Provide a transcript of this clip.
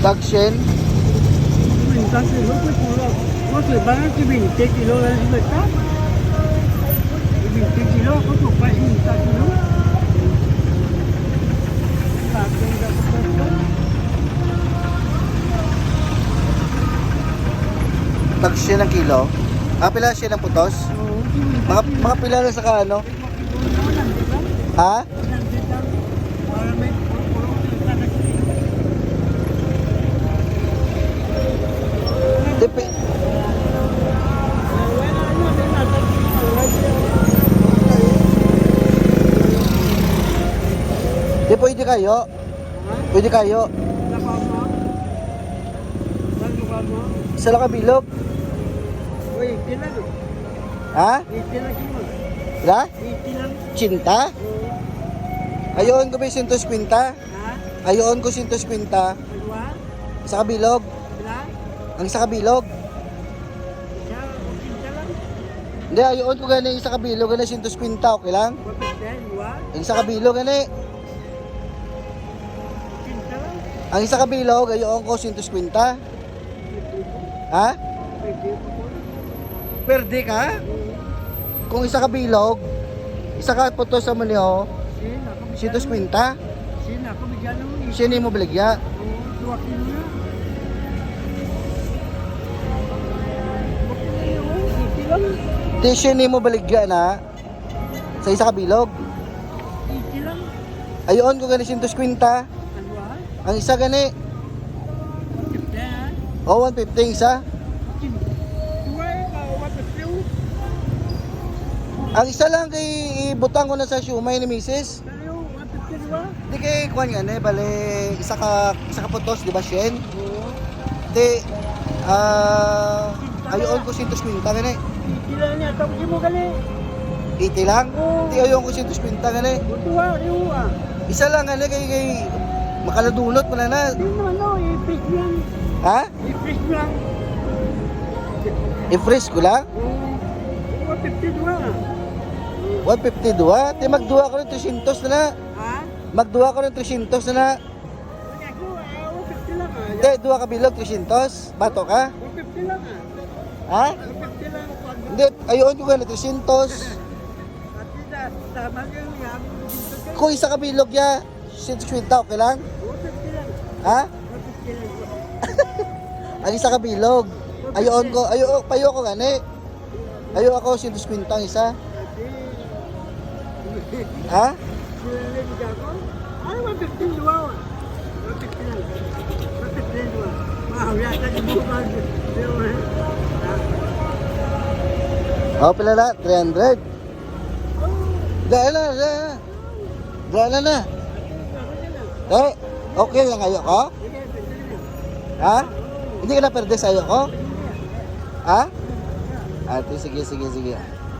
Dagshen. Minta kilo pues si 20 kilo lang si Bata. 20 kilo ako to pa minta kilo. Bakit hindi ako pa? Dagshen ang kilo. Ah, pila siya ng putos? Mga, mga pila na sa ano? Lang. Ha? Di pwede kayo. Ha? Pwede kayo. Isa lang kabilog. Uy, eh? Ha? 80 lang kilo. Ila? 80 lang. Cinta? Oo. Ayoon ko ba yung 150? Ha? Ayoon ko 150. Dalawa? Isa kabilog. Ang isa kabilog. Hindi, ayoon ko gani isa kabilog. Gani 150. Okay lang? Ang isa kabilog gani. Ang isa kabilog, ayoon ko 150. Ha? Perde ka? Kung isa kabilog, isa ka puto sa maniho, Sin, ako bigyan. 150. Sin, ako bigyan Siya ni mo baligya. Oo, dua kilo na. Okay na yun, 80 lang. Di siya ni mo baligya na sa isa kabilog. 80 lang. Ayoon ko gani 150. Ang isa gani, Kinta ha? o 150 ang isa. Ang isa lang kay ibutang ko na sa siumay ni Mrs. Tayo, 150 dua? Di kay kuan nga ne, bale isa ka isa ka putos, di ba Shen? Oo. Di ah ayoon ko 150 gani. 80 lang niya. Tapos mo gali. 80 lang. Di ayoon ko 150 gani. Riyo ah. Isa lang gani kay kay makaladunot mo na na. Hindi naman, no, i-freeze mo lang. Ha? I-freeze mo lang. I-freeze ko lang. Oo. 152 ah. 152. Di magduwa ko ng 300 na na. Ha? Magduwa ko ng 300 na na. Ah, 150 lang ah. Di, duwa ka bilog 300. Bato ka? 150 lang ah. Ha? 150 lang. Pag Hindi, ayoon ko gani 300. At na, tama ka yung. Kung isa ka bilog ya, 150 okay lang? 150 lang. Ha? 150 lang. Ang isa ka bilog. Ayoon ko, ayo payo ko gani. Ayo ako 150 ang isa. Ha? sinalin ka ako? Ay, 150 dua. 150 lang. 150 lang dua. Wow, yata yung bukag. Oh, pila na? 300. Oh, Dahil na, dahil na. Dahil na na. Eh, okay lang ayo ko? Ha? Hindi ka na perde sa ayo ko? Ha? Ate, sige, sige, sige.